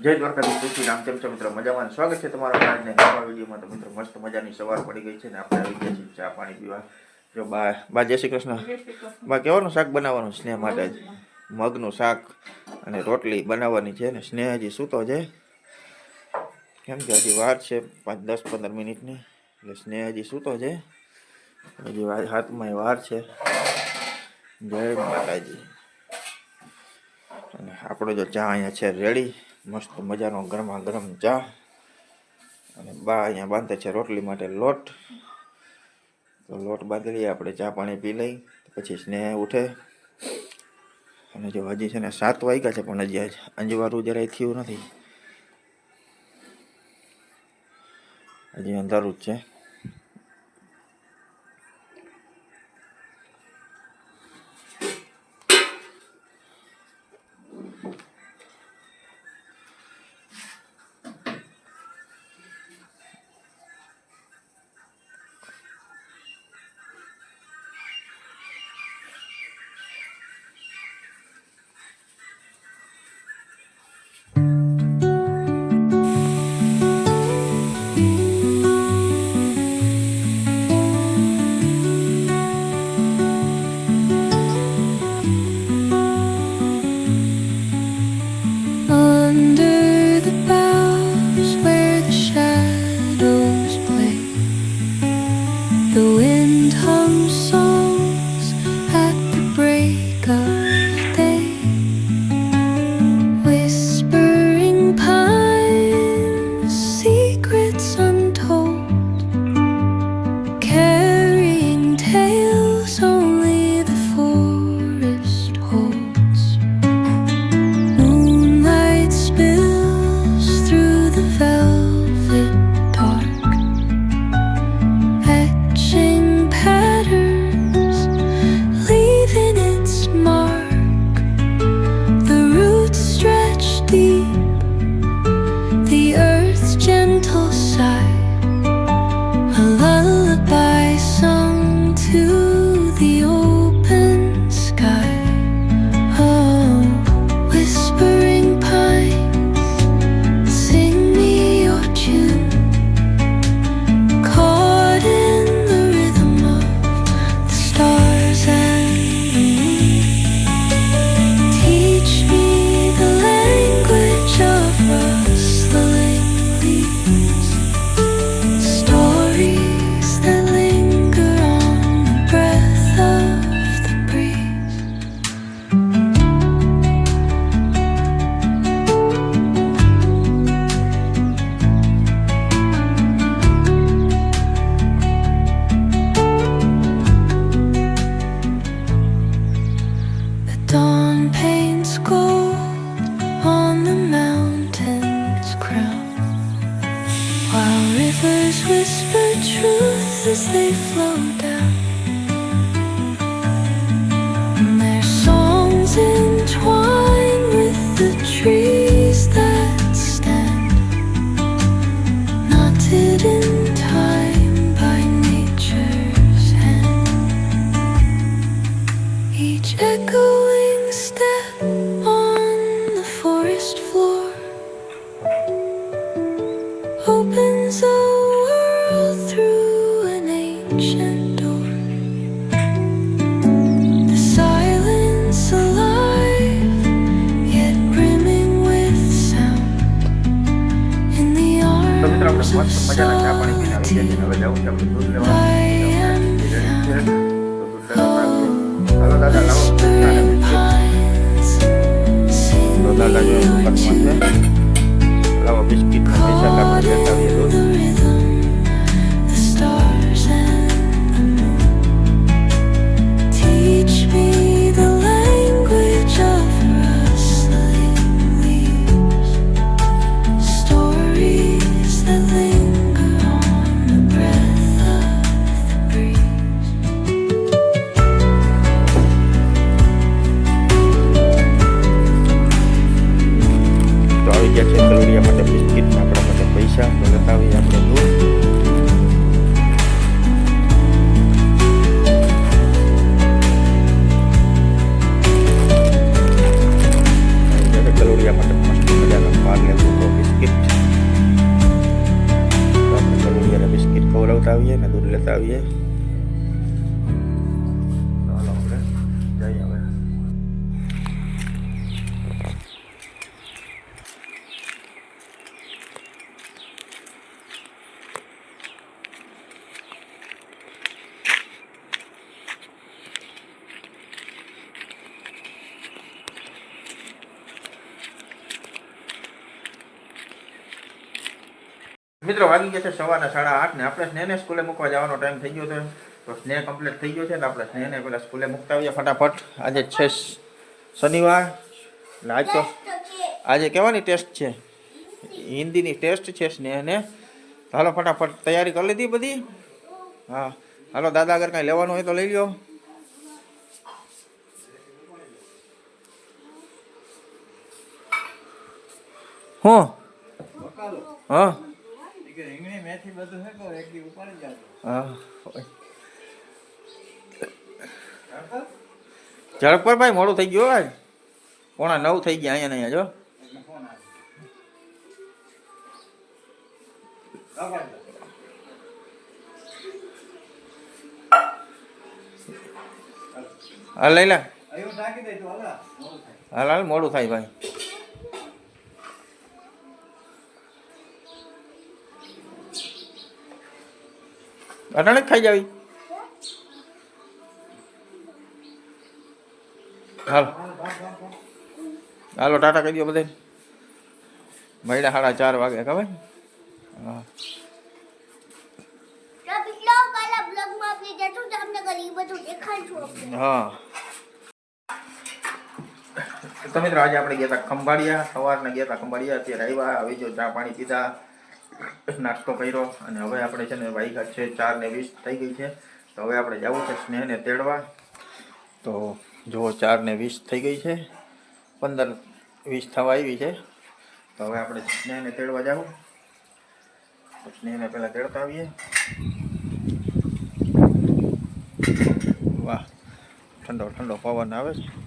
જય દ્વારકાધીશ શ્રી રામ કેમ મિત્રો? મજામાં? સ્વાગત છે તમારા આજને નવા વિડીયોમાં. તો મિત્રો, મસ્ત મજાની સવાર પડી ગઈ છે ને આપણે આવી ગયા છીએ ચા પાણી પીવા. જો બા બા, જય શ્રી કૃષ્ણ. બા, કેવાનું શાક બનાવવાનું? સ્નેહ માટે જ. મગનું શાક અને રોટલી બનાવવાની છે ને. સ્નેહ હજી સૂતો છે. કેમ કે હજી વાર છે પાંચ, દસ, પંદર મિનિટની. એટલે સ્નેહ હજી સૂતો છે. હજી હાથમાં વાર છે. જય માતાજી. અને આપણો જો ચા અહીંયા છે, રેડી. મસ્ત મજાનો ગરમા ગરમ ચા. અને બા અહીંયા બાંધે છે રોટલી માટે લોટ. તો લોટ બાંધી લઈએ, આપણે ચા પાણી પી લઈ, પછી સ્નેહ ઉઠે. અને જો હજી છે ને સાત વાગ્યા છે, પણ હજી અંજવારું જરાય થયું નથી. હજી અંધારું જ છે. Whisper truth as they flow down. તો મિત્રો આપણે arms of મસ્ત મજાના ચા પાણી પીને આવી ગયા છીએ હવે જવું છે આપણે દૂધ લેવા I am તો દૂધ લેવા આપણે- હાલો લેતા આવીએ ને દૂધ લેતા આવીએ મિત્રો વાગી ગયા છે સવારના સાડા આઠ ને આપણે સ્નેહને સ્કૂલે મૂકવા જવાનો ટાઈમ થઈ ગયો છે. તો સ્નેહ કમ્પ્લીટ થઈ ગયો છે ને આપણે સ્નેહને પેલા સ્કૂલે મૂકતા આવીએ ફટાફટ. આજે છે શનિવાર. એટલે આજ તો આજે કેવાની ટેસ્ટ છે? હિન્દીની ટેસ્ટ છે સ્નેહને. હાલો ફટાફટ તૈયારી કરી લીધી બધી. હા. હાલો દાદા અગર કાંઈ લેવાનું હોય તો લઈ લો હું? હા. હા ઝડપ પર ભાઈ મોડું થઈ ગયું આજ પોણા નવ થઈ ગયા અહીંયા અહીંયા જો. હા લઈ લે. હાલ હાલ મોડું થાય ભાઈ. અટાણે જ ખાઈ જાવી. હાલ. હાલો ટાટા કહી દો બધે મહિના સાડા ચાર વાગે ખબર? હા. તો પિછલો કાલે બ્લોગમાં આપણે જતું જામનગર એ બધું દેખાડશું આપણે. હા. તો મિત્રો આજે આપણે ગયા હતા ખંભાળિયા સવારના ગયા હતા ખંભાળિયા અત્યારે આવ્યા હવે જો ચા પાણી પીધા. નાસ્તો કર્યો અને હવે આપણે છે ને વાઈઘાટ છે, ચાર ને વીસ થઈ ગઈ છે. તો હવે આપણે જવું છે સ્નેહને તેડવા. તો જો ચાર ને વીસ થઈ ગઈ છે. પંદર વીસ થવા આવી છે. તો હવે આપણે સ્નેહને તેડવા જવું તો સ્નેહને પહેલાં તેડતા આવીએ. વાહ, ઠંડો ઠંડો પવન આવે છે.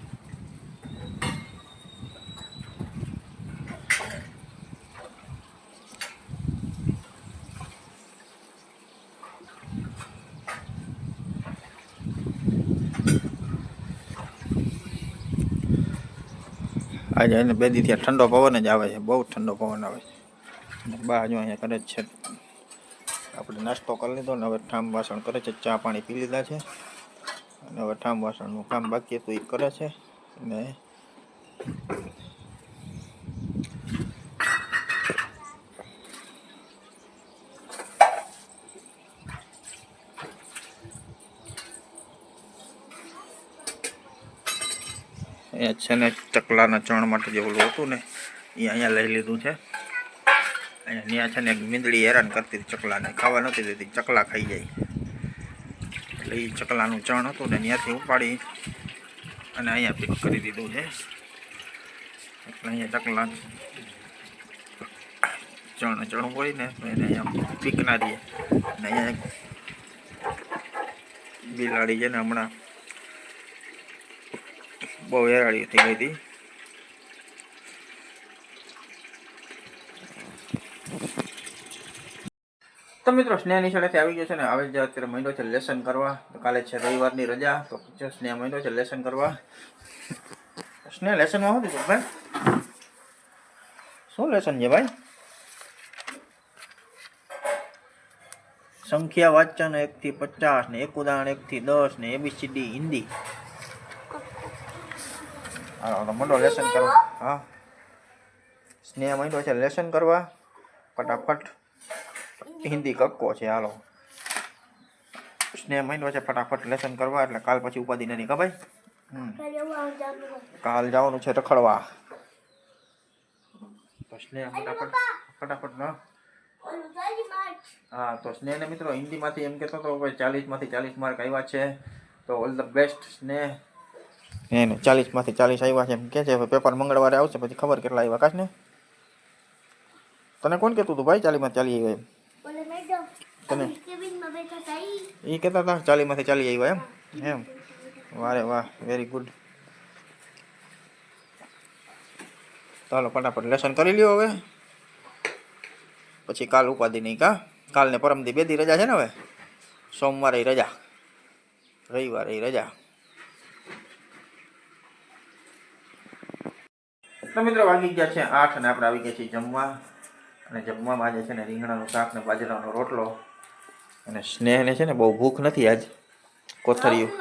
આજે એને બે દી ત્યાં ઠંડો પવન જ આવે છે, બહુ ઠંડો પવન આવે છે. બા જો અહીંયા કરે જ છે, આપણે નાસ્તો કરી લીધો ને હવે ઠામ વાસણ કરે છે, ચા પાણી પી લીધા છે. અને હવે ઠામ વાસણનું કામ બાકી હતું, એ કરે છે. અને છે ને, ચકલાના ચણ માટે જે ઓલું હતું ને, એ અહીંયા લઈ લીધું છે. અહીંયા ત્યાં છે ને એક મીંદડી હેરાન કરતી હતી ચકલાને, ખાવા નથી દેતી, ચકલા ખાઈ જાય. એટલે એ ચકલાનું ચણ હતું ને, ત્યાંથી ઉપાડી અને અહીંયા પીક કરી દીધું છે. એટલે અહીંયા ચકલા ચણ ચણ હોય ને એને અહીંયા પીક ના દઈએ. અને અહીંયા બિલાડી છે ને, હમણાં બહુ હેરાળી થઈ ગઈ હતી. તો મિત્રો, સ્નેહ નિશાળેથી આવી ગયો છે ને આવે જ અત્યારે મહિનો છે લેસન કરવા, તો કાલે છે રવિવારની રજા, તો સ્નેહ મહિનો છે લેસન કરવા. સ્નેહ લેસનમાં શું છે ભાઈ? શું લેસન છે ભાઈ? સંખ્યા વાંચન એક થી પચાસ ને એક ઉદાહરણ એક થી દસ ને A B C D Hindi. હાલો મંડો લેસન કરવા. હા. સ્નેહ મહિનો છે લેસન કરવા. ફટાફટ. હિન્દી કક્કો છે હાલો. સ્નેહ મહિનો છે ફટાફટ લેસન કરવા એટલે કાલ પછી ઉપાધિ નથી ખબર કાલે જવાનું છે રખડવા. તો સ્નેહ ફટાફટ ફટાફટ ના હા તો સ્નેહને મિત્રો હિન્દીમાંથી એમ કહેતો હતો ચાલીસમાંથી ચાલીસ માર્ક આવ્યા છે. તો ઓલ ધ બેસ્ટ સ્નેહ. એને ચાલીસમાંથી ચાલીસ આવ્યા છે એમ કે છે હવે પેપર મંગળવારે આવશે પછી ખબર કેટલા આવ્યા કાશ ને? તને કોણ કહેતું હતું ભાઈ ચાલીમાં ચાલી આવ્યા એમ? તમે તને? એ કહેતા હતા ચાલીસમાંથી ચાલી આવ્યા એમ? એમ? વારે વાહ વેરી ગુડ ચાલો ફટાફટ લેસન કરી લ્યો હવે. પછી કાલ ઉપાધિ નહીં કા? કાલ ને પરમદી બેદી રજા છે ને હવે? સોમવારે રજા. રવિવારે રજા. તો મિત્રો વાગી ગયા છે આઠ અને આપણે આવી ગયા છીએ જમવા. અને જમવામાં આજે છે ને રીંગણાનું શાક ને બાજરાનો રોટલો. અને સ્નેહને છે ને બહુ ભૂખ નથી આજ. કોથળિયું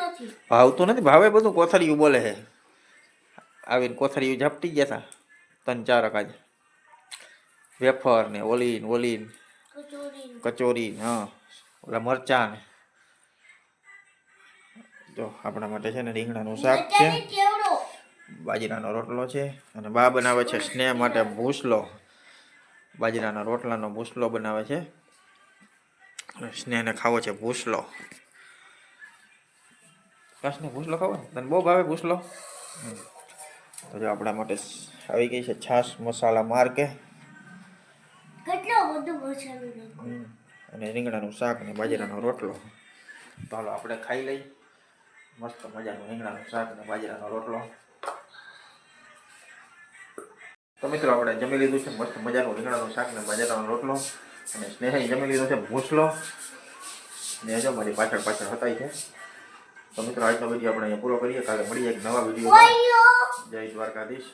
ભાવતું નથી. ભાવે બધું કોથળિયું બોલે છે. આવીને કોથળિયું ઝાપટી ગયા હતા ત્રણ ચાર આજે. વેફર ને ઓલીન ઓલીન. કચોરી હા. ઓલા મરચાં ને. જો આપણા માટે છે ને રીંગણાનું શાક છે. બાજરાનો રોટલો છે અને બા બનાવે છે સ્નેહ માટે ભૂસલો. બાજરાના રોટલાનો ભૂસલો બનાવે છે. અને સ્નેહને ખાવો છે ભૂસલો. કાશને ભૂસલો ખાવો ને? તને બહુ ભાવે ભૂસલો. તો જો આપણા માટે આવી ગઈ છે છાશ મસાલા નાખ્યો? હમ. અને રીંગણાનું શાક ને બાજરાનો રોટલો. તો હાલો આપણે ખાઈ લઈ. મસ્ત મજાનું રીંગણાનું શાક ને બાજરાનો રોટલો. તો મિત્રો આપણે જમી લીધું છે મસ્ત મજાનું રીંગણાનું શાક ને બાજરાનો રોટલો અને સ્નેહે જમી લીધો છે ભૂસલો. ને જો મારી પાછળ પાછળ હતાય છે. તો મિત્રો આજનો વીડિયો આપણે અહીંયા પૂરો કરીએ. કાલે મળીએ એક નવા વીડિયો જય દ્વારકાધીશ.